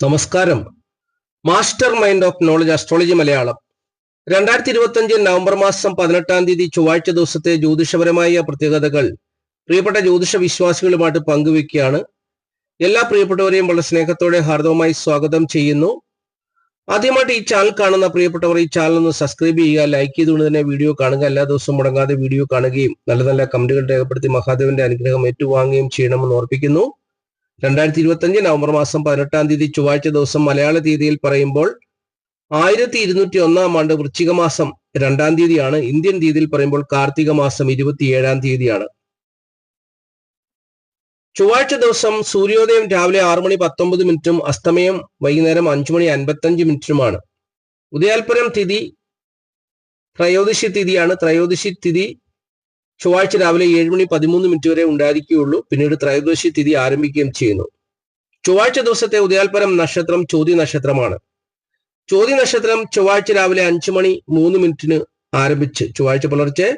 നമസ്കാരം. Master mind of knowledge astrology Malayalam. രണ്ടായിരത്തി ഇരുപത്തി നവംബർ മാസം പതിനെട്ടാം തീയതി ചൊവ്വാഴ്ച ദിവസത്തെ ജ്യോതിഷപരമായ പ്രത്യേകതകൾ പ്രിയപ്പെട്ട ജ്യോതിഷ വിശ്വാസികളുമായിട്ട് പങ്കുവെക്കുകയാണ്. എല്ലാ പ്രിയപ്പെട്ടവരെയും വളരെ സ്നേഹത്തോടെ ഹാർദവമായി സ്വാഗതം ചെയ്യുന്നു. ആദ്യമായിട്ട് ഈ ചാനൽ കാണുന്ന പ്രിയപ്പെട്ടവർ ഈ ചാനൽ ഒന്ന് സബ്സ്ക്രൈബ് ചെയ്യുക ലൈക്ക് ചെയ്തുകൊണ്ട് തന്നെ വീഡിയോ കാണുക. എല്ലാ ദിവസവും മുടങ്ങാതെ വീഡിയോ കാണുകയും നല്ല നല്ല കമന്റുകൾ രേഖപ്പെടുത്തി മഹാദേവന്റെ അനുഗ്രഹം ഏറ്റുവാങ്ങുകയും ചെയ്യണമെന്ന് ഓർപ്പിക്കുന്നു. രണ്ടായിരത്തി ഇരുപത്തി അഞ്ച് നവംബർ മാസം പതിനെട്ടാം തീയതി ചൊവ്വാഴ്ച ദിവസം മലയാള തീയതിയിൽ പറയുമ്പോൾ ആയിരത്തി ഇരുന്നൂറ്റി ഒന്നാം ആണ്ട് വൃശ്ചിക മാസം രണ്ടാം തീയതിയാണ്. ഇന്ത്യൻ തീയതിയിൽ പറയുമ്പോൾ കാർത്തിക മാസം ഇരുപത്തിയേഴാം തീയതിയാണ്. ചൊവ്വാഴ്ച ദിവസം സൂര്യോദയം രാവിലെ ആറു മണി പത്തൊമ്പത് മിനിറ്റും അസ്തമയം വൈകുന്നേരം അഞ്ചു മണി അൻപത്തഞ്ച് മിനിറ്റുമാണ്. ഉദയാൽപുരം തിഥി ത്രയോദശി തിഥിയാണ്. ത്രയോദശി തിഥി ചൊവ്വാഴ്ച രാവിലെ ഏഴ് മണി പതിമൂന്ന് മിനിറ്റ് വരെ ഉണ്ടായിരിക്കുകയുള്ളൂ. പിന്നീട് ത്രയോദശി തിഥി ആരംഭിക്കുകയും ചെയ്യുന്നു. ചൊവ്വാഴ്ച ദിവസത്തെ ഉദയാൽപരം നക്ഷത്രം ചോദ്യ നക്ഷത്രമാണ്. ചോദ്യ നക്ഷത്രം ചൊവ്വാഴ്ച രാവിലെ അഞ്ചു മണി മൂന്ന് മിനിറ്റിന് ആരംഭിച്ച് ചൊവ്വാഴ്ച പുലർച്ചെ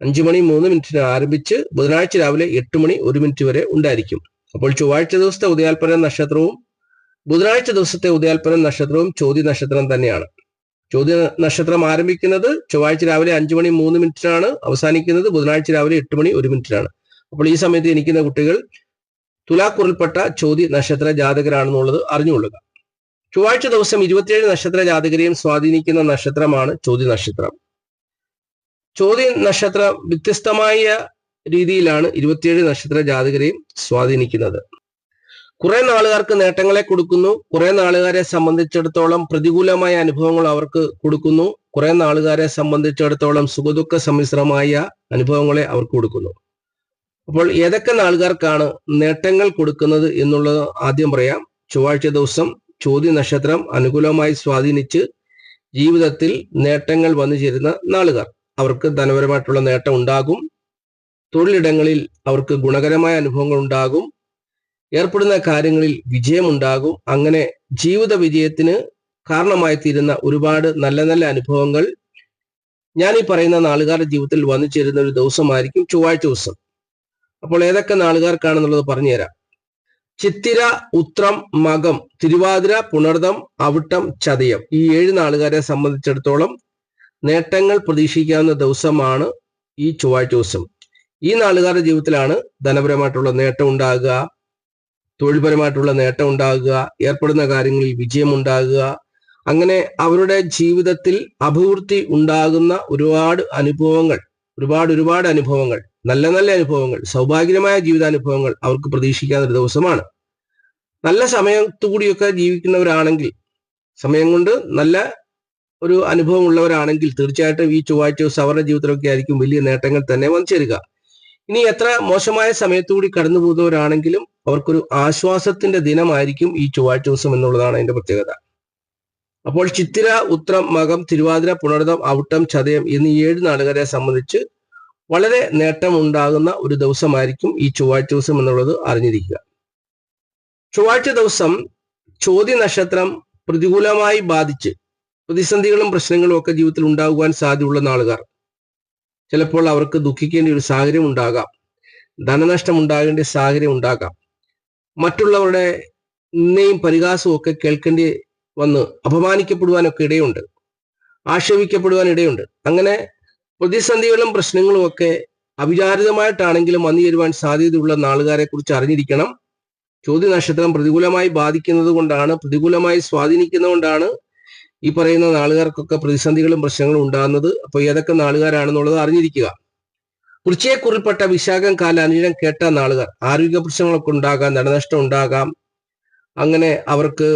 അഞ്ചു മണി മൂന്ന് മിനിറ്റിന് ആരംഭിച്ച് ബുധനാഴ്ച രാവിലെ എട്ട് മണി ഒരു മിനിറ്റ് വരെ ഉണ്ടായിരിക്കും. അപ്പോൾ ചൊവ്വാഴ്ച ദിവസത്തെ ഉദയാൽപരം നക്ഷത്രവും ബുധനാഴ്ച ദിവസത്തെ ഉദയാൽപരം നക്ഷത്രവും ചോദ്യ നക്ഷത്രം തന്നെയാണ്. ചോദ്യ നക്ഷത്രം ആരംഭിക്കുന്നത് ചൊവ്വാഴ്ച രാവിലെ അഞ്ചു മണി മൂന്ന് മിനിറ്റിനാണ്. അവസാനിക്കുന്നത് ബുധനാഴ്ച രാവിലെ എട്ട് മണി ഒരു മിനിറ്റിനാണ്. അപ്പോൾ ഈ സമയത്ത് എനിക്കുന്ന കുട്ടികൾ തുലാക്കുറിൽപ്പെട്ട ചോദ്യ നക്ഷത്ര ജാതകരാണെന്നുള്ളത് അറിഞ്ഞുകൊള്ളുക. ചൊവ്വാഴ്ച ദിവസം ഇരുപത്തിയേഴ് നക്ഷത്ര ജാതകരെയും സ്വാധീനിക്കുന്ന നക്ഷത്രമാണ് ചോദ്യ നക്ഷത്രം. ചോദ്യ നക്ഷത്രം വ്യത്യസ്തമായ രീതിയിലാണ് ഇരുപത്തിയേഴ് നക്ഷത്ര ജാതകരെയും സ്വാധീനിക്കുന്നത്. കുറെ നാളുകാർക്ക് നേട്ടങ്ങളെ കൊടുക്കുന്നു. കുറെ നാളുകാരെ സംബന്ധിച്ചിടത്തോളം പ്രതികൂലമായ അനുഭവങ്ങൾ അവർക്ക് കൊടുക്കുന്നു. കുറെ നാളുകാരെ സംബന്ധിച്ചിടത്തോളം സുഖദുഃഖ സമ്മിശ്രമായ അനുഭവങ്ങളെ അവർക്ക് കൊടുക്കുന്നു. അപ്പോൾ ഏതൊക്കെ നാളുകാർക്കാണ് നേട്ടങ്ങൾ കൊടുക്കുന്നത് എന്നുള്ളത് ആദ്യം പറയാം. ചൊവ്വാഴ്ച ദിവസം ചോദ്യ നക്ഷത്രം അനുകൂലമായി സ്വാധീനിച്ച് ജീവിതത്തിൽ നേട്ടങ്ങൾ വന്നു ചേരുന്ന നാളുകാർ. അവർക്ക് ധനപരമായിട്ടുള്ള നേട്ടം ഉണ്ടാകും. തൊഴിലിടങ്ങളിൽ അവർക്ക് ഗുണകരമായ അനുഭവങ്ങൾ ഉണ്ടാകും. ഏർപ്പെടുന്ന കാര്യങ്ങളിൽ വിജയമുണ്ടാകും. അങ്ങനെ ജീവിത വിജയത്തിന് കാരണമായി തീരുന്ന ഒരുപാട് നല്ല നല്ല അനുഭവങ്ങൾ ഞാൻ ഈ പറയുന്ന നാളുകാരുടെ ജീവിതത്തിൽ വന്നു ചേരുന്ന ഒരു ദിവസമായിരിക്കും ചൊവ്വാഴ്ച ദിവസം. അപ്പോൾ ഏതൊക്കെ നാളുകാർക്കാണെന്നുള്ളത് പറഞ്ഞുതരാം. ചിത്തിര ഉത്രം മകം തിരുവാതിര പുണർദം അവിട്ടം ചതയം. ഈ ഏഴ് നാളുകാരെ സംബന്ധിച്ചിടത്തോളം നേട്ടങ്ങൾ പ്രതീക്ഷിക്കാവുന്ന ദിവസമാണ് ഈ ചൊവ്വാഴ്ച ദിവസം. ഈ നാളുകാരുടെ ജീവിതത്തിലാണ് ധനപരമായിട്ടുള്ള നേട്ടം ഉണ്ടാകുക. തൊഴിൽപരമായിട്ടുള്ള നേട്ടം ഉണ്ടാകുക ഏർപ്പെടുന്ന കാര്യങ്ങളിൽ വിജയം ഉണ്ടാകുക. അങ്ങനെ അവരുടെ ജീവിതത്തിൽ അഭിവൃദ്ധി ഉണ്ടാകുന്ന ഒരുപാട് അനുഭവങ്ങൾ ഒരുപാട് ഒരുപാട് അനുഭവങ്ങൾ നല്ല നല്ല അനുഭവങ്ങൾ സൗഭാഗ്യമായ ജീവിതാനുഭവങ്ങൾ അവർക്ക് പ്രതീക്ഷിക്കാവുന്ന ഒരു ദിവസമാണ്. നല്ല സമയത്തുകൂടിയൊക്കെ ജീവിക്കുന്നവരാണെങ്കിൽ സമയം കൊണ്ട് നല്ല ഒരു അനുഭവം ഉള്ളവരാണെങ്കിൽ തീർച്ചയായിട്ടും ഈ ചൊവ്വാഴ്ച ദിവസം അവരുടെ ജീവിതത്തിലൊക്കെ ആയിരിക്കും വലിയ നേട്ടങ്ങൾ തന്നെ വന്നു ചേരുക. ഇനി എത്ര മോശമായ സമയത്തുകൂടി കടന്നു പോകുന്നവരാണെങ്കിലും അവർക്കൊരു ആശ്വാസത്തിന്റെ ദിനമായിരിക്കും ഈ ചൊവ്വാഴ്ച ദിവസം എന്നുള്ളതാണ് അതിന്റെ പ്രത്യേകത. അപ്പോൾ ചിത്തിര ഉത്രം മകം തിരുവാതിര പുണർതം ഔട്ടം ചതയം എന്നീ ഏഴ് നാടുകാരെ സംബന്ധിച്ച് വളരെ നേട്ടം ഉണ്ടാകുന്ന ഒരു ദിവസമായിരിക്കും ഈ ചൊവ്വാഴ്ച ദിവസം എന്നുള്ളത് അറിഞ്ഞിരിക്കുക. ചൊവ്വാഴ്ച ദിവസം ചോദ്യ നക്ഷത്രം പ്രതികൂലമായി ബാധിച്ച് പ്രതിസന്ധികളും പ്രശ്നങ്ങളും ഒക്കെ ജീവിതത്തിൽ ഉണ്ടാകുവാൻ സാധ്യതയുള്ള നാളുകാർ. ചിലപ്പോൾ അവർക്ക് ദുഃഖിക്കേണ്ട ഒരു സാഹചര്യം ഉണ്ടാകാം. ധനനഷ്ടം ഉണ്ടാകേണ്ട സാഹചര്യം ഉണ്ടാകാം. മറ്റുള്ളവരുടെ നിന്നെയും പരിഹാസവും ഒക്കെ കേൾക്കേണ്ടി വന്ന് അപമാനിക്കപ്പെടുവാനൊക്കെ ഇടയുണ്ട്. ആക്ഷേപിക്കപ്പെടുവാൻ ഇടയുണ്ട് അങ്ങനെ പ്രതിസന്ധികളും പ്രശ്നങ്ങളും ഒക്കെ അവിചാരിതമായിട്ടാണെങ്കിലും വന്നു ചേരുവാൻ സാധ്യതയുള്ള നാളുകാരെ കുറിച്ച് അറിഞ്ഞിരിക്കണം. ചോദ്യ നക്ഷത്രം പ്രതികൂലമായി ബാധിക്കുന്നത് കൊണ്ടാണ് പ്രതികൂലമായി സ്വാധീനിക്കുന്നതുകൊണ്ടാണ് ഈ പറയുന്ന നാളുകാർക്കൊക്കെ പ്രതിസന്ധികളും പ്രശ്നങ്ങളും ഉണ്ടാകുന്നത് അപ്പൊ ഏതൊക്കെ നാളുകാരാണെന്നുള്ളത് അറിഞ്ഞിരിക്കുക. കുറിച്ചയെക്കുറിൽപ്പെട്ട വിശാഖം കാല അനുജനം കേട്ട നാളുകാർ ആരോഗ്യ പ്രശ്നങ്ങളൊക്കെ ഉണ്ടാകാം നടനഷ്ടം ഉണ്ടാകാം അങ്ങനെ അവർക്ക്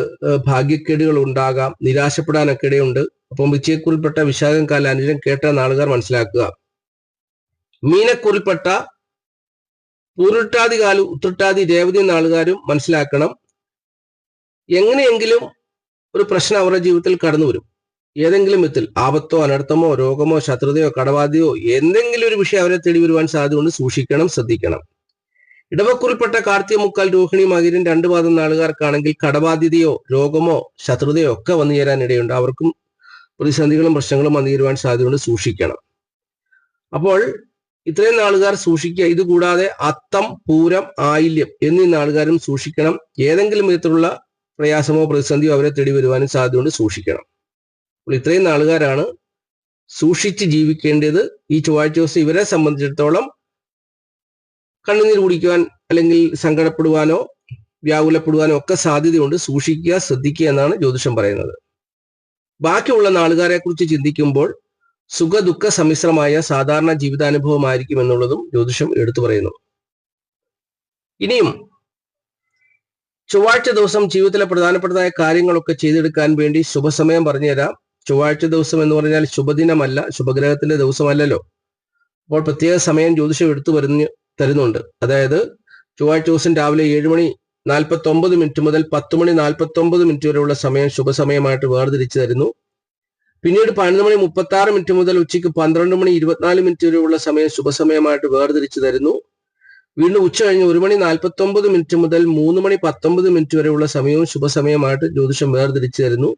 ഭാഗ്യക്കേടുകൾ ഉണ്ടാകാം നിരാശപ്പെടാനൊക്കെ ഇടയുണ്ട്. അപ്പം വിച്ചയെക്കുറിപ്പെട്ട വിശാഖം കാല അനുജനം കേട്ട നാളുകാർ മനസ്സിലാക്കുക. മീനക്കുറിൽപ്പെട്ട പൂരുട്ടാതി കാലു ഉത്രട്ടാതി രേവതി നാളുകാരും മനസ്സിലാക്കണം. എങ്ങനെയെങ്കിലും ഒരു പ്രശ്നം അവരുടെ ജീവിതത്തിൽ കടന്നു വരും. ഏതെങ്കിലും വിധത്തിൽ ആപത്തോ അനർത്ഥമോ രോഗമോ ശത്രുതയോ കടബാധയോ എന്തെങ്കിലും ഒരു വിഷയം അവരെ തേടി വരുവാൻ സാധ്യതയുണ്ട്. സൂക്ഷിക്കണം ശ്രദ്ധിക്കണം. ഇടവക്കുറിൽപ്പെട്ട കാർത്തിക മുക്കാൽ രോഹിണി മകിരൻ രണ്ടു പാദം നാളുകാർക്കാണെങ്കിൽ കടബാധ്യതയോ രോഗമോ ശത്രുതയോ ഒക്കെ വന്നു ചേരാൻ ഇടയുണ്ട്. അവർക്കും പ്രതിസന്ധികളും പ്രശ്നങ്ങളും വന്നു ചേരുവാൻ സാധ്യതയുണ്ട്. സൂക്ഷിക്കണം. അപ്പോൾ ഇത്രയും നാളുകാർ സൂക്ഷിക്കുക. ഇതുകൂടാതെ അത്തം പൂരം ആയില്യം എന്നീ നാളുകാരും സൂക്ഷിക്കണം. ഏതെങ്കിലും വിധത്തിലുള്ള പ്രയാസമോ പ്രതിസന്ധിയോ അവരെ തേടി വരുവാനും സാധ്യതയുണ്ട്. സൂക്ഷിക്കണം. അപ്പോൾ ഇത്രയും നാളുകാരാണ് സൂക്ഷിച്ച് ജീവിക്കേണ്ടത്. ഈ ചൊവ്വാഴ്ച ദിവസം ഇവരെ സംബന്ധിച്ചിടത്തോളം കണ്ണുനീർ കുടിക്കുവാൻ അല്ലെങ്കിൽ സങ്കടപ്പെടുവാനോ വ്യാകുലപ്പെടുവാനോ ഒക്കെ സാധ്യതയുണ്ട്. സൂക്ഷിക്കുക ശ്രദ്ധിക്കുക എന്നാണ് ജ്യോതിഷം പറയുന്നത്. ബാക്കിയുള്ള നാളുകാരെ കുറിച്ച് ചിന്തിക്കുമ്പോൾ സുഖ ദുഃഖ സമ്മിശ്രമായ സാധാരണ ജീവിതാനുഭവമായിരിക്കും എന്നുള്ളതും ജ്യോതിഷം എടുത്തു പറയുന്നു. ഇനിയും ചൊവ്വാഴ്ച ദിവസം ജീവിതത്തിലെ പ്രധാനപ്പെട്ടതായ കാര്യങ്ങളൊക്കെ ചെയ്തെടുക്കാൻ വേണ്ടി ശുഭസമയം പറഞ്ഞുതരാം. ചൊവ്വാഴ്ച ദിവസം എന്ന് പറഞ്ഞാൽ ശുഭദിനമല്ല ശുഭഗ്രഹത്തിന്റെ ദിവസമല്ലല്ലോ. അപ്പോൾ പ്രത്യേക സമയം ജ്യോതിഷം എടുത്തു വരുന്ന തരുന്നുണ്ട്. അതായത് ചൊവ്വാഴ്ച ദിവസം രാവിലെ ഏഴ് മണി നാൽപ്പത്തി ഒമ്പത് മിനിറ്റ് മുതൽ പത്ത് മണി നാൽപ്പത്തി ഒമ്പത് മിനിറ്റ് വരെയുള്ള സമയം ശുഭസമയമായിട്ട് വേർതിരിച്ചു തരുന്നു. പിന്നീട് പതിനൊന്ന് മണി മുപ്പത്തി ആറ് മിനിറ്റ് മുതൽ ഉച്ചയ്ക്ക് പന്ത്രണ്ട് മണി ഇരുപത്തിനാല് മിനിറ്റ് വരെയുള്ള സമയം ശുഭസമയമായിട്ട് വേർതിരിച്ചു തരുന്നു. വീണ്ടും ഉച്ച കഴിഞ്ഞ് ഒരു മണി നാൽപ്പത്തി ഒമ്പത് മിനിറ്റ് മുതൽ മൂന്ന് മണി പത്തൊമ്പത് മിനിറ്റ് വരെയുള്ള സമയവും ശുഭസമയമായിട്ട് ജ്യോതിഷം വേർതിരിച്ചു തരുന്നു.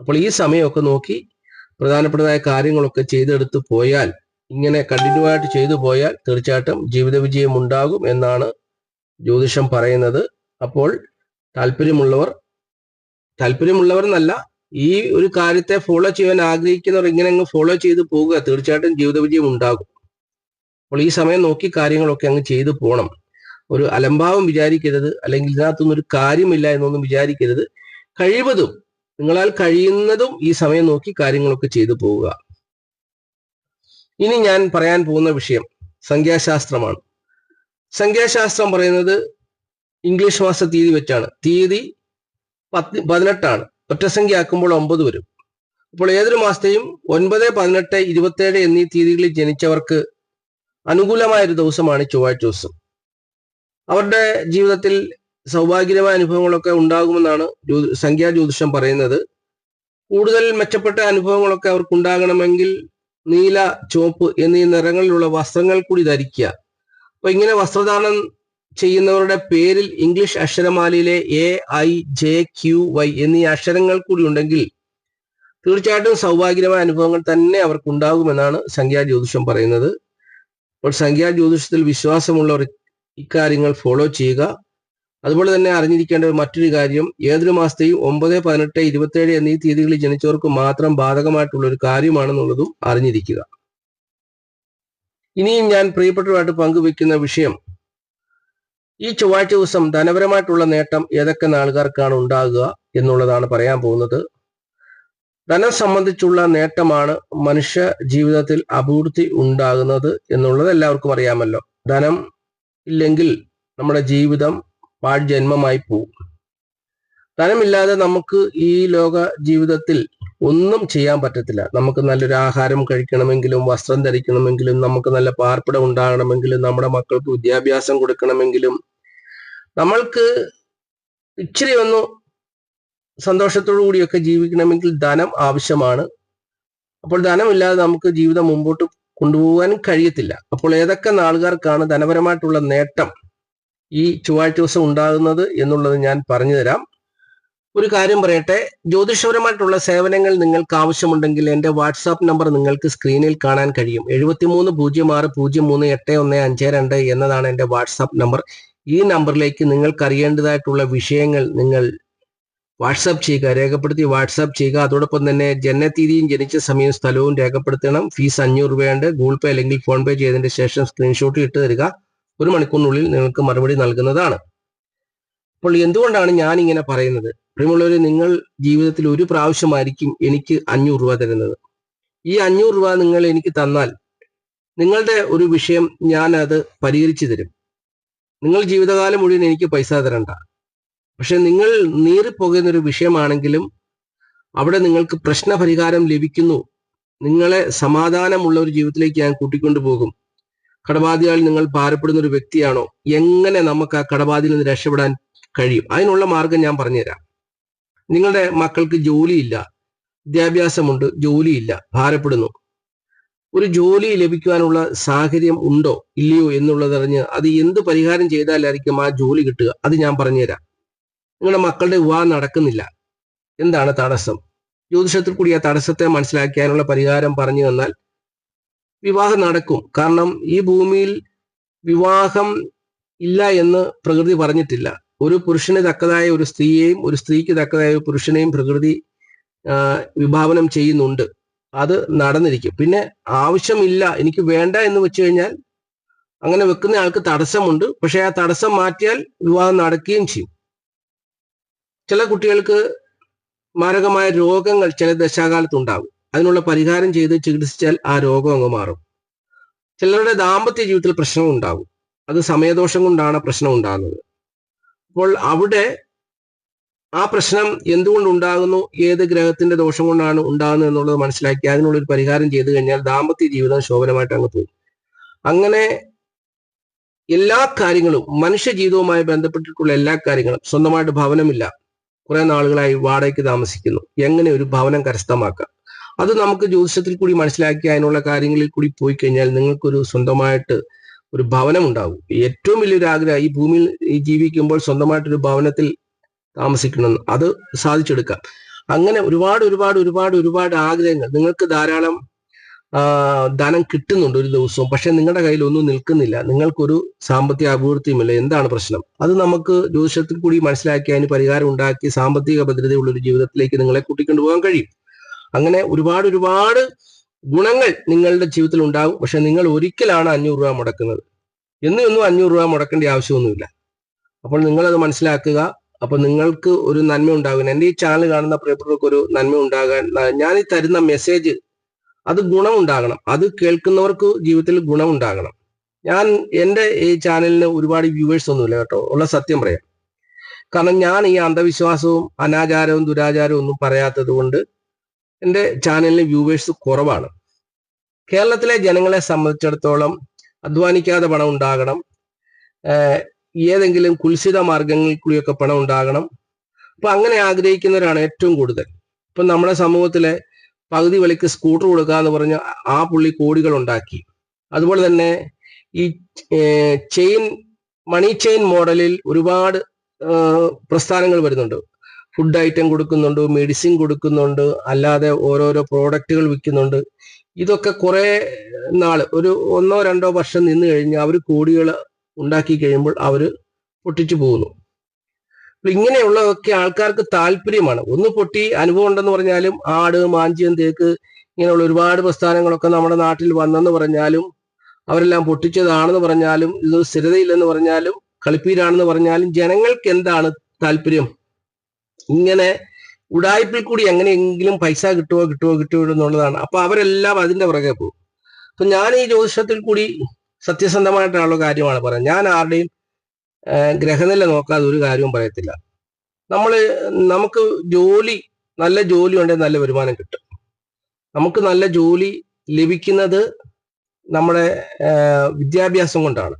അപ്പോൾ ഈ സമയമൊക്കെ നോക്കി പ്രധാനപ്പെട്ടതായ കാര്യങ്ങളൊക്കെ ചെയ്തെടുത്ത് പോയാൽ ഇങ്ങനെ കണ്ടിന്യൂ ആയിട്ട് ചെയ്തു പോയാൽ തീർച്ചയായിട്ടും ജീവിത വിജയം ഉണ്ടാകും എന്നാണ് ജ്യോതിഷം പറയുന്നത്. അപ്പോൾ താല്പര്യമുള്ളവർ താല്പര്യമുള്ളവർ എന്നല്ല ഈ ഒരു കാര്യത്തെ ഫോളോ ചെയ്യാൻ ആഗ്രഹിക്കുന്നവർ ഇങ്ങനെ അങ്ങ് ഫോളോ ചെയ്ത് പോകുക തീർച്ചയായിട്ടും ജീവിത വിജയം ഉണ്ടാകും. അപ്പോൾ ഈ സമയം നോക്കി കാര്യങ്ങളൊക്കെ അങ്ങ് ചെയ്തു പോകണം ഒരു അലംഭാവം വിചാരിക്കരുത് അല്ലെങ്കിൽ ഇതിനകത്തൊന്നും ഒരു കാര്യമില്ല എന്നൊന്നും വിചാരിക്കരുത്. കഴിവതും നിങ്ങളാൽ കഴിയുന്നതും ഈ സമയം നോക്കി കാര്യങ്ങളൊക്കെ ചെയ്തു പോവുക. ഇനി ഞാൻ പറയാൻ പോകുന്ന വിഷയം സംഖ്യാശാസ്ത്രമാണ്. സംഖ്യാശാസ്ത്രം പറയുന്നത് ഇംഗ്ലീഷ് മാസ തീയതി വെച്ചാണ്. തീയതി പത്ത് പതിനെട്ടാണ്. ഒറ്റസംഖ്യ ആക്കുമ്പോൾ ഒമ്പത് വരും. അപ്പോൾ ഏതൊരു മാസത്തെയും ഒൻപത് പതിനെട്ട് ഇരുപത്തേഴ് എന്നീ തീയതികളിൽ ജനിച്ചവർക്ക് അനുകൂലമായ ഒരു ദിവസമാണ് ചൊവ്വാഴ്ച ദിവസം. അവരുടെ ജീവിതത്തിൽ സൗഭാഗ്യമായ അനുഭവങ്ങളൊക്കെ ഉണ്ടാകുമെന്നാണ് സംഖ്യാ ജ്യോതിഷം പറയുന്നത്. കൂടുതൽ മെച്ചപ്പെട്ട അനുഭവങ്ങളൊക്കെ അവർക്ക് ഉണ്ടാകണമെങ്കിൽ നീല ചുവപ്പ് എന്നീ നിറങ്ങളിലുള്ള വസ്ത്രങ്ങൾ കൂടി ധരിക്കുക. അപ്പൊ ഇങ്ങനെ വസ്ത്രദാനം ചെയ്യുന്നവരുടെ പേരിൽ English അക്ഷരമാലയിലെ A I J Q Y എന്നീ അക്ഷരങ്ങൾ കൂടി ഉണ്ടെങ്കിൽ തീർച്ചയായിട്ടും സൗഭാഗ്യമായ അനുഭവങ്ങൾ തന്നെ അവർക്ക് ഉണ്ടാകുമെന്നാണ് സംഖ്യാ ജ്യോതിഷം പറയുന്നത്. അപ്പോൾ സംഖ്യാ ജ്യോതിഷത്തിൽ വിശ്വാസമുള്ളവർ ഇക്കാര്യങ്ങൾ ഫോളോ ചെയ്യുക. അതുപോലെ തന്നെ അറിഞ്ഞിരിക്കേണ്ട മറ്റൊരു കാര്യം ഏതൊരു മാസത്തെയും ഒമ്പത് പതിനെട്ട് ഇരുപത്തേഴ് എന്നീ തീയതികളിൽ ജനിച്ചവർക്ക് മാത്രം ബാധകമായിട്ടുള്ള ഒരു കാര്യമാണെന്നുള്ളതും അറിഞ്ഞിരിക്കുക. ഇനിയും ഞാൻ പ്രിയപ്പെട്ടവരായിട്ട് പങ്കുവെക്കുന്ന വിഷയം ഈ ചൊവ്വാഴ്ച ദിവസം ധനപരമായിട്ടുള്ള നേട്ടം ഏതൊക്കെ നാളുകാർക്കാണ് ഉണ്ടാകുക എന്നുള്ളതാണ് പറയാൻ പോകുന്നത്. ധനം സംബന്ധിച്ചുള്ള നേട്ടമാണ് മനുഷ്യ ജീവിതത്തിൽ അഭിവൃദ്ധി ഉണ്ടാകുന്നത് എന്നുള്ളത് എല്ലാവർക്കും അറിയാമല്ലോ. ധനം ഇല്ലെങ്കിൽ നമ്മുടെ ജീവിതം പാഴ്ജന്മമായി പോകും ധനമില്ലാതെ നമുക്ക് ഈ ലോക ജീവിതത്തിൽ ഒന്നും ചെയ്യാൻ പറ്റത്തില്ല. നമുക്ക് നല്ലൊരു ആഹാരം കഴിക്കണമെങ്കിലും വസ്ത്രം ധരിക്കണമെങ്കിലും നമുക്ക് നല്ല പാർപ്പിടം ഉണ്ടാകണമെങ്കിലും നമ്മുടെ മക്കൾക്ക് വിദ്യാഭ്യാസം കൊടുക്കണമെങ്കിലും നമ്മൾക്ക് ഇച്ചിരി ഒന്ന് സന്തോഷത്തോടു കൂടിയൊക്കെ ജീവിക്കണമെങ്കിൽ ധനം ആവശ്യമാണ്. അപ്പോൾ ധനമില്ലാതെ നമുക്ക് ജീവിതം മുമ്പോട്ട് കൊണ്ടുപോകാൻ കഴിയത്തില്ല. അപ്പോൾ ഏതൊക്കെ നാളുകാർക്കാണ് ധനപരമായിട്ടുള്ള നേട്ടം ഈ ചൊവ്വാഴ്ച ദിവസം ഉണ്ടാകുന്നത് എന്നുള്ളത് ഞാൻ പറഞ്ഞു തരാം ഒരു കാര്യം പറയട്ടെ. ജ്യോതിഷപരമായിട്ടുള്ള സേവനങ്ങൾ നിങ്ങൾക്ക് ആവശ്യമുണ്ടെങ്കിൽ എന്റെ വാട്സാപ്പ് നമ്പർ നിങ്ങൾക്ക് സ്ക്രീനിൽ കാണാൻ കഴിയും. എഴുപത്തിമൂന്ന് പൂജ്യം ആറ് പൂജ്യം മൂന്ന് എട്ട് ഒന്ന് അഞ്ച് രണ്ട് എന്നതാണ് എന്റെ വാട്സാപ്പ് നമ്പർ. ഈ നമ്പറിലേക്ക് നിങ്ങൾക്ക് അറിയേണ്ടതായിട്ടുള്ള വിഷയങ്ങൾ നിങ്ങൾ വാട്സാപ്പ് ചെയ്യുക രേഖപ്പെടുത്തി വാട്സാപ്പ് ചെയ്യുക. അതോടൊപ്പം തന്നെ ജനനത്തീയതിയും ജനിച്ച സമയവും സ്ഥലവും രേഖപ്പെടുത്തണം. ഫീസ് അഞ്ഞൂറ് രൂപയുണ്ട്. ഗൂഗിൾ പേ അല്ലെങ്കിൽ ഫോൺ പേ ചെയ്തതിന് ശേഷം സ്ക്രീൻഷോട്ട് ഇട്ട് തരിക. ഒരു മണിക്കൂറിനുള്ളിൽ നിങ്ങൾക്ക് മറുപടി നൽകുന്നതാണ്. അപ്പോൾ എന്തുകൊണ്ടാണ് ഞാൻ ഇങ്ങനെ പറയുന്നത്? പ്രിയമുള്ളവർ നിങ്ങൾ ജീവിതത്തിൽ ഒരു പ്രാവശ്യമായിരിക്കും എനിക്ക് അഞ്ഞൂറ് രൂപ തരുന്നത്. ഈ അഞ്ഞൂറ് രൂപ നിങ്ങൾ എനിക്ക് തന്നാൽ നിങ്ങളുടെ ഒരു വിഷയം ഞാൻ അത് പരിഹരിച്ചു തരും. നിങ്ങൾ ജീവിതകാലം മുഴുവൻ എനിക്ക് പൈസ തരണ്ട. പക്ഷെ നിങ്ങൾ നീറിപ്പോകുന്ന ഒരു വിഷയമാണെങ്കിലും അവിടെ നിങ്ങൾക്ക് പ്രശ്നപരിഹാരം ലഭിക്കുന്നു. നിങ്ങളെ സമാധാനമുള്ള ഒരു ജീവിതത്തിലേക്ക് ഞാൻ കൂട്ടിക്കൊണ്ടുപോകും കടബാധിയാൽ നിങ്ങൾ ഭാരപ്പെടുന്ന ഒരു വ്യക്തിയാണോ? എങ്ങനെ നമുക്ക് ആ കടബാധിയിൽ നിന്ന് രക്ഷപ്പെടാൻ കഴിയും? അതിനുള്ള മാർഗം ഞാൻ പറഞ്ഞുതരാം. നിങ്ങളുടെ മക്കൾക്ക് ജോലിയില്ല. വിദ്യാഭ്യാസമുണ്ട് ജോലിയില്ല ഭാരപ്പെടുന്നു. ഒരു ജോലി ലഭിക്കുവാനുള്ള സാഹചര്യം ഉണ്ടോ? ഇല്ലയോ എന്നുള്ളതറിഞ്ഞ് അത് എന്ത് പരിഹാരം ചെയ്താലായിരിക്കും ആ ജോലി കിട്ടുക? അത് ഞാൻ പറഞ്ഞുതരാം. നിങ്ങളുടെ മക്കളുടെ വിവാഹം നടക്കുന്നില്ല. എന്താണ് തടസ്സം? ജ്യോതിഷത്തിൽ കൂടി ആ തടസ്സത്തെ മനസ്സിലാക്കിയാനുള്ള പരിഹാരം പറഞ്ഞു തന്നാൽ വിവാഹം നടക്കും. കാരണം ഈ ഭൂമിയിൽ വിവാഹം ഇല്ല എന്ന് പ്രകൃതി പറഞ്ഞിട്ടില്ല. ഒരു പുരുഷന് തക്കതായ ഒരു സ്ത്രീയെയും ഒരു സ്ത്രീക്ക് തക്കതായ ഒരു പുരുഷനെയും പ്രകൃതി വിഭാവനം ചെയ്യുന്നുണ്ട്. അത് നടന്നിരിക്കും. പിന്നെ ആവശ്യമില്ല എനിക്ക് വേണ്ട എന്ന് വെച്ചു കഴിഞ്ഞാൽ അങ്ങനെ വെക്കുന്ന ആൾക്ക് തടസ്സമുണ്ട്. പക്ഷെ ആ തടസ്സം മാറ്റിയാൽ വിവാഹം നടക്കുകയും ചെയ്യും. ചില കുട്ടികൾക്ക് മാരകമായ രോഗങ്ങൾ ചില ദശാകാലത്ത് ഉണ്ടാകും അതിനുള്ള പരിഹാരം ചെയ്ത് ചികിത്സിച്ചാൽ ആ രോഗം അങ്ങ് മാറും. ചിലരുടെ ദാമ്പത്യ ജീവിതത്തിൽ പ്രശ്നം ഉണ്ടാകും അത് സമയദോഷം കൊണ്ടാണ് പ്രശ്നം ഉണ്ടാകുന്നത്. അപ്പോൾ അവിടെ ആ പ്രശ്നം എന്തുകൊണ്ട് ഉണ്ടാകുന്നു? ഏത് ഗ്രഹത്തിന്റെ ദോഷം കൊണ്ടാണ് ഉണ്ടാകുന്നത് എന്നുള്ളത് മനസ്സിലാക്കി അതിനുള്ളൊരു പരിഹാരം ചെയ്തു കഴിഞ്ഞാൽ ദാമ്പത്യ ജീവിതം ശോഭനമായിട്ട് അങ്ങ് പോകും. അങ്ങനെ എല്ലാ കാര്യങ്ങളും മനുഷ്യ ജീവിതവുമായി ബന്ധപ്പെട്ടിട്ടുള്ള എല്ലാ കാര്യങ്ങളും സ്വന്തമായിട്ട് ഭവനമില്ല. കുറെ നാളുകളായി വാടകയ്ക്ക് താമസിക്കുന്നു. എങ്ങനെ ഒരു ഭവനം കരസ്ഥമാക്കാം? അത് നമുക്ക് ജ്യോതിഷത്തിൽ കൂടി മനസ്സിലാക്കി അതിനുള്ള കാര്യങ്ങളിൽ കൂടി പോയി കഴിഞ്ഞാൽ നിങ്ങൾക്കൊരു സ്വന്തമായിട്ട് ഒരു ഭവനം ഉണ്ടാവും. ഏറ്റവും വലിയൊരു ആഗ്രഹം ഈ ഭൂമിയിൽ ജീവിക്കുമ്പോൾ സ്വന്തമായിട്ടൊരു ഭവനത്തിൽ താമസിക്കണം. അത് സാധിച്ചെടുക്കാം. അങ്ങനെ ഒരുപാട് ഒരുപാട് ഒരുപാട് ഒരുപാട് ആഗ്രഹങ്ങൾ. നിങ്ങൾക്ക് ധാരാളം ധനം കിട്ടുന്നുണ്ട് ഒരു ദിവസവും പക്ഷെ നിങ്ങളുടെ കയ്യിൽ ഒന്നും നിൽക്കുന്നില്ല. നിങ്ങൾക്കൊരു സാമ്പത്തിക അഭിവൃദ്ധിയുമില്ല. എന്താണ് പ്രശ്നം? അത് നമുക്ക് ജ്യോതിഷത്തിൽ കൂടി മനസ്സിലാക്കി അതിന് പരിഹാരം ഉണ്ടാക്കി സാമ്പത്തിക ഭദ്രതയുള്ള ഒരു ജീവിതത്തിലേക്ക് നിങ്ങളെ കൂട്ടിക്കൊണ്ടു പോകാൻ കഴിയും. അങ്ങനെ ഒരുപാട് ഒരുപാട് ഗുണങ്ങൾ നിങ്ങളുടെ ജീവിതത്തിൽ ഉണ്ടാകും. പക്ഷെ നിങ്ങൾ ഒരിക്കലാണ് അഞ്ഞൂറ് രൂപ മുടക്കുന്നത്. എന്നും ഒന്നും അഞ്ഞൂറ് രൂപ മുടക്കേണ്ട ആവശ്യമൊന്നുമില്ല. അപ്പോൾ നിങ്ങളത് മനസ്സിലാക്കുക. അപ്പൊ നിങ്ങൾക്ക് ഒരു നന്മ ഉണ്ടാകും എന്റെ ഈ ചാനൽ കാണുന്ന പ്രിയപ്പെട്ടവർക്ക് ഒരു നന്മ ഉണ്ടാകാൻ ഞാൻ ഈ തരുന്ന മെസ്സേജ് അത് ഗുണമുണ്ടാകണം. അത് കേൾക്കുന്നവർക്ക് ജീവിതത്തിൽ ഗുണമുണ്ടാകണം. ഞാൻ എന്റെ ഈ ചാനലിന് ഒരുപാട് വ്യൂവേഴ്സ് ഒന്നുമില്ല കേട്ടോ. ഉള്ള സത്യം പറയാം. കാരണം ഞാൻ ഈ അന്ധവിശ്വാസവും അനാചാരവും ദുരാചാരവും ഒന്നും പറയാത്തത് കൊണ്ട് എന്റെ ചാനലിന് വ്യൂവേഴ്സ് കുറവാണ്. കേരളത്തിലെ ജനങ്ങളെ സംബന്ധിച്ചിടത്തോളം അധ്വാനിക്കാതെ പണം ഉണ്ടാകണം. ഏതെങ്കിലും കുൽസിത മാർഗങ്ങളിൽ കൂടിയൊക്കെ പണം ഉണ്ടാകണം. അപ്പൊ അങ്ങനെ ആഗ്രഹിക്കുന്നവരാണ് ഏറ്റവും കൂടുതൽ. ഇപ്പൊ നമ്മുടെ സമൂഹത്തിലെ പകുതി വിലയ്ക്ക് സ്കൂട്ടർ കൊടുക്കുക എന്ന് പറഞ്ഞ ആ പുള്ളി കോടികൾ ഉണ്ടാക്കി. അതുപോലെ തന്നെ ഈ ചെയിൻ മണി ചെയിൻ മോഡലിൽ ഒരുപാട് പ്രസ്ഥാനങ്ങൾ വരുന്നുണ്ട്. ഫുഡ് ഐറ്റം കൊടുക്കുന്നുണ്ട് മെഡിസിൻ കൊടുക്കുന്നുണ്ട് അല്ലാതെ ഓരോരോ പ്രോഡക്റ്റുകൾ വിൽക്കുന്നുണ്ട്. ഇതൊക്കെ കുറെ നാൾ ഒരു ഒന്നോ രണ്ടോ വർഷം നിന്ന് കഴിഞ്ഞ് അവർ കോടികൾ ഉണ്ടാക്കി കഴിയുമ്പോൾ അവർ പൊട്ടിച്ചു പോകുന്നു. അപ്പൊ ഇങ്ങനെയുള്ളതൊക്കെ ആൾക്കാർക്ക് താല്പര്യമാണ്. ഒന്ന് പൊട്ടി അനുഭവം ഉണ്ടെന്ന് പറഞ്ഞാലും ആട് മാഞ്ചിയം തേക്ക് ഇങ്ങനെയുള്ള ഒരുപാട് പ്രസ്ഥാനങ്ങളൊക്കെ നമ്മുടെ നാട്ടിൽ വന്നെന്ന് പറഞ്ഞാലും അവരെല്ലാം പൊട്ടിച്ചതാണെന്ന് പറഞ്ഞാലും ഇത് സ്ഥിരതയില്ലെന്ന് പറഞ്ഞാലും കളിപ്പീരാണെന്ന് പറഞ്ഞാലും ജനങ്ങൾക്ക് എന്താണ് താല്പര്യം? ഇങ്ങനെ ഉടായ്പിൽ കൂടി എങ്ങനെയെങ്കിലും പൈസ കിട്ടുമോ കിട്ടുമോ കിട്ടുമോ എന്നുള്ളതാണ്. അപ്പൊ അവരെല്ലാം അതിന്റെ പുറകെ പോകും. അപ്പൊ ഞാൻ ഈ ജ്യോതിഷത്തിൽ കൂടി സത്യസന്ധമായിട്ടുള്ള കാര്യമാണ് പറയുന്നത്. ഞാൻ ആരുടെയും ഗ്രഹനില നോക്കാതെ ഒരു കാര്യവും പറയത്തില്ല. നമ്മൾ നമുക്ക് ജോലി നല്ല ജോലി ഉണ്ടെങ്കിൽ നല്ല വരുമാനം കിട്ടും. നമുക്ക് നല്ല ജോലി ലഭിക്കുന്നത് നമ്മുടെ വിദ്യാഭ്യാസം കൊണ്ടാണ്.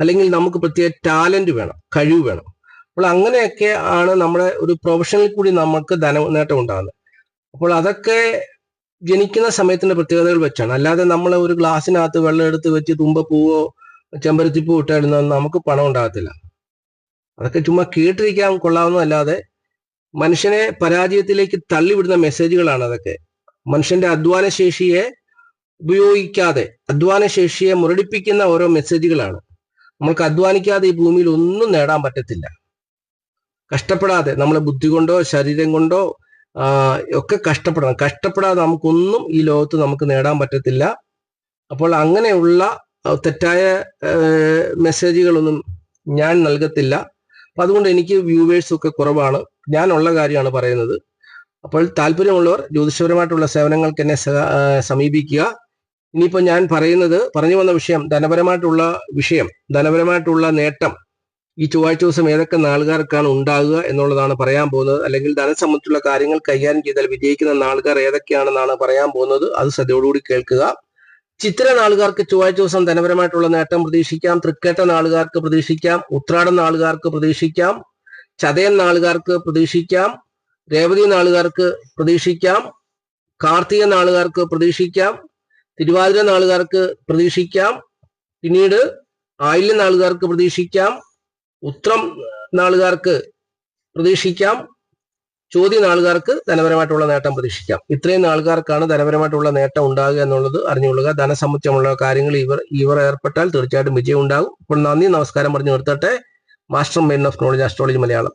അല്ലെങ്കിൽ നമുക്ക് പ്രത്യേക ടാലന്റ് വേണം കഴിവ് വേണം. അപ്പോൾ അങ്ങനെയൊക്കെ ആണ് നമ്മുടെ ഒരു പ്രൊഫഷനിൽ കൂടി നമുക്ക് ധന നേട്ടം ഉണ്ടാകുന്നത്. അപ്പോൾ അതൊക്കെ ജനിക്കുന്ന സമയത്തിന്റെ പ്രത്യേകതകൾ വെച്ചാണ്. അല്ലാതെ നമ്മൾ ഒരു ഗ്ലാസ്സിനകത്ത് വെള്ളം എടുത്ത് വെച്ച് തുമ്പപ്പൂവോ ചെമ്പരത്തിപ്പൂ ഇട്ടായിരുന്ന നമുക്ക് പണം ഉണ്ടാകത്തില്ല. അതൊക്കെ ചുമ്മാ കേട്ടിരിക്കാൻ കൊള്ളാവുന്നതല്ലാതെ മനുഷ്യനെ പരാജയത്തിലേക്ക് തള്ളിവിടുന്ന മെസ്സേജുകളാണ് അതൊക്കെ. മനുഷ്യന്റെ അധ്വാന ശേഷിയെ ഉപയോഗിക്കാതെ അധ്വാന ശേഷിയെ മുരടിപ്പിക്കുന്ന ഓരോ മെസ്സേജുകളാണ് നമ്മൾക്ക് അധ്വാനിക്കാതെ ഈ ഭൂമിയിൽ ഒന്നും നേടാൻ പറ്റത്തില്ല. കഷ്ടപ്പെടാതെ നമ്മളെ ബുദ്ധി കൊണ്ടോ ശരീരം കൊണ്ടോ ഒക്കെ കഷ്ടപ്പെടണം. കഷ്ടപ്പെടാതെ നമുക്കൊന്നും ഈ ലോകത്ത് നമുക്ക് നേടാൻ പറ്റത്തില്ല. അപ്പോൾ അങ്ങനെയുള്ള തെറ്റായ മെസ്സേജുകളൊന്നും ഞാൻ നൽകത്തില്ല. അപ്പൊ അതുകൊണ്ട് എനിക്ക് വ്യൂവേഴ്സ് ഒക്കെ കുറവാണ്. ഞാനുള്ള കാര്യമാണ് പറയുന്നത്. അപ്പോൾ താല്പര്യമുള്ളവർ ജ്യോതിഷപരമായിട്ടുള്ള സേവനങ്ങൾക്ക് എന്നെ സമീപിക്കുക. ഇനിയിപ്പോൾ ഞാൻ പറയുന്നത് പറഞ്ഞു വന്ന വിഷയം ധനപരമായിട്ടുള്ള വിഷയം ധനപരമായിട്ടുള്ള നേട്ടം ഈ ചൊവ്വാഴ്ച ദിവസം ഏതൊക്കെ നാളുകാർക്കാണ് ഉണ്ടാകുക എന്നുള്ളതാണ് പറയാൻ പോകുന്നത്. അല്ലെങ്കിൽ ധനം സംബന്ധിച്ചുള്ള കാര്യങ്ങൾ കൈകാര്യം ചെയ്താൽ വിജയിക്കുന്ന നാളുകാർ ഏതൊക്കെയാണെന്നാണ് പറയാൻ പോകുന്നത്. അത് ശ്രദ്ധയോടുകൂടി കേൾക്കുക. ചിത്ര നാളുകാർക്ക് ചൊവ്വാഴ്ച ദിവസം ധനപരമായിട്ടുള്ള നേട്ടം പ്രതീക്ഷിക്കാം. തൃക്കേട്ട നാളുകാർക്ക് പ്രതീക്ഷിക്കാം. ഉത്രാടം നാളുകാർക്ക് പ്രതീക്ഷിക്കാം. ചതയൻ നാളുകാർക്ക് പ്രതീക്ഷിക്കാം. രേവതി നാളുകാർക്ക് പ്രതീക്ഷിക്കാം. കാർത്തിക നാളുകാർക്ക് പ്രതീക്ഷിക്കാം. തിരുവാതിര നാളുകാർക്ക് പ്രതീക്ഷിക്കാം. പിന്നീട് ആയില്യ നാളുകാർക്ക് പ്രതീക്ഷിക്കാം. ഉത്രം നാളുകാർക്ക് പ്രതീക്ഷിക്കാം. ചോദ്യ നാളുകാർക്ക് ധനപരമായിട്ടുള്ള നേട്ടം പ്രതീക്ഷിക്കാം. ഇത്രയും നാളുകാർക്കാണ് ധനപരമായിട്ടുള്ള നേട്ടം ഉണ്ടാകുക എന്നുള്ളത് അറിഞ്ഞുകൊള്ളുക. ധനസമുച്ചമുള്ള കാര്യങ്ങൾ ഇവർ ഇവർ ഏർപ്പെട്ടാൽ തീർച്ചയായിട്ടും വിജയം ഉണ്ടാകും. അപ്പോൾ നന്ദി നമസ്കാരം പറഞ്ഞു നിർത്തട്ടെ. Master mind of knowledge astrology Malayalam.